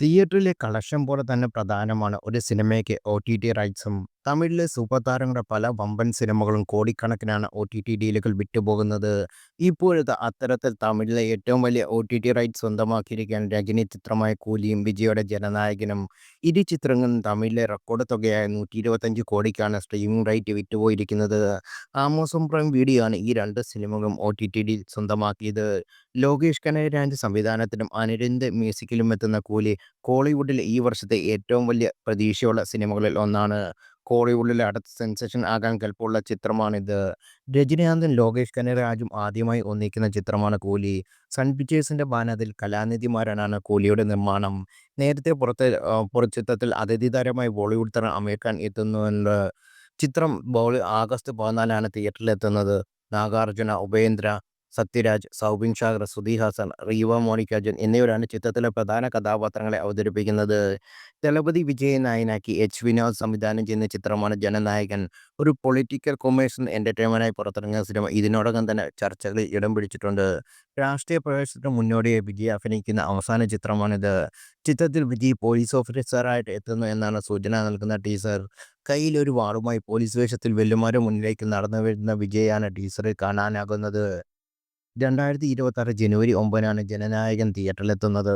തിയേറ്ററിലെ collection പോലെ തന്നെ പ്രധാനമാണ് ഒരു സിനിമയ്ക്ക് ഒ ടി ടി റൈറ്റ്സും. തമിഴിലെ സൂപ്പർ താരങ്ങളുടെ പല വമ്പൻ സിനിമകളും കോടിക്കണക്കിനാണ് ഒ ടി ടി ഡീലുകൾ വിട്ടുപോകുന്നത് ഇപ്പോഴത്തെ അത്തരത്തിൽ തമിഴിലെ ഏറ്റവും വലിയ ഒ ടി ടി റൈറ്റ് സ്വന്തമാക്കിയിരിക്കുകയാണ് രജനി ചിത്രമായ കൂലിയും വിജയുടെ ജനനായകനും. ഇരു ചിത്രങ്ങളും തമിഴിലെ റെക്കോർഡ് തുകയായ നൂറ്റി ഇരുപത്തഞ്ച് കോടിക്കാണ് സ്ട്രീമിംഗ് റൈറ്റ് വിറ്റുപോയിരിക്കുന്നത്. ആമസോൺ പ്രൈം വീഡിയോ ആണ് ഈ രണ്ട് സിനിമകളും ഒ ടി ടി ഡി സ്വന്തമാക്കിയത്. ലോകേഷ് കനകരാജ് സംവിധാനത്തിലും അനിരുദ്ധ് മ്യൂസിക്കിലുമെത്തുന്ന കൂലി കോളിവുഡിലെ ഈ വർഷത്തെ ഏറ്റവും വലിയ പ്രതീക്ഷയുള്ള സിനിമകളിൽ ഒന്നാണ്. കോളിവുഡിലെ അടുത്ത സെൻസേഷൻ ആകാൻ കെൽപ്പുള്ള ചിത്രമാണിത്. രജനീകാന്തും ലോകേഷ് കനകരാജും ആദ്യമായി ഒന്നിക്കുന്ന ചിത്രമാണ് കൂലി. സൺ പിക്ചേഴ്സിന്റെ ബാനറിൽ കലാനിധി മാറനാണ് കൂലിയുടെ നിർമ്മാണം. നേരത്തെ പുറത്തെ ചിത്രത്തിൽ അതിഥി താരമായി ബോളിവുഡ് താരം അമീർ ഖാൻ എത്തുന്നുണ്ട്. ചിത്രം ബോളി ആഗസ്റ്റ് പതിനാലാണ് തിയേറ്ററിലെത്തുന്നത്. നാഗാർജുന, ഉപേന്ദ്ര, സത്യരാജ്, സൗബിൻ ഷാഗർ ശ്രുതി ഹാസൻ, റീവ മോണിക്കാജൻ എന്നിവരാണ് ചിത്രത്തിലെ പ്രധാന കഥാപാത്രങ്ങളെ അവതരിപ്പിക്കുന്നത്. ദളപതി വിജയൻ നായനാക്കി എച്ച്. വിനോദ് സംവിധാനം ചെയ്യുന്ന ചിത്രമാണ് ജനനായകൻ. ഒരു പൊളിറ്റിക്കൽ കൊമേഴ്സ്യൽ എന്റർടൈൻമെന്റായി പുറത്തിറങ്ങിയ സിനിമ ഇതിനോടകം തന്നെ ചർച്ചകളിൽ ഇടം പിടിച്ചിട്ടുണ്ട്. രാഷ്ട്രീയ പ്രവേശനത്തിന് മുന്നോടിയായി വിജയ് അഭിനയിക്കുന്ന അവസാന ചിത്രമാണിത്. ചിത്രത്തിൽ വിജയ് പോലീസ് ഓഫീസറായിട്ട് എത്തുന്നു എന്നാണ് സൂചന നൽകുന്ന ടീസർ. കയ്യിൽ ഒരു വാളുമായി പോലീസ് വേഷത്തിൽ വെല്ലുമാരും മുന്നിലേക്ക് നടന്നു വരുന്ന വിജയാണ് ടീസറിൽ കാണാനാകുന്നത്. രണ്ടായിരത്തി ഇരുപത്തിയാറ് ജനുവരി ഒമ്പതിനാണ് ജനനായകൻ തിയേറ്ററിലെത്തുന്നത്.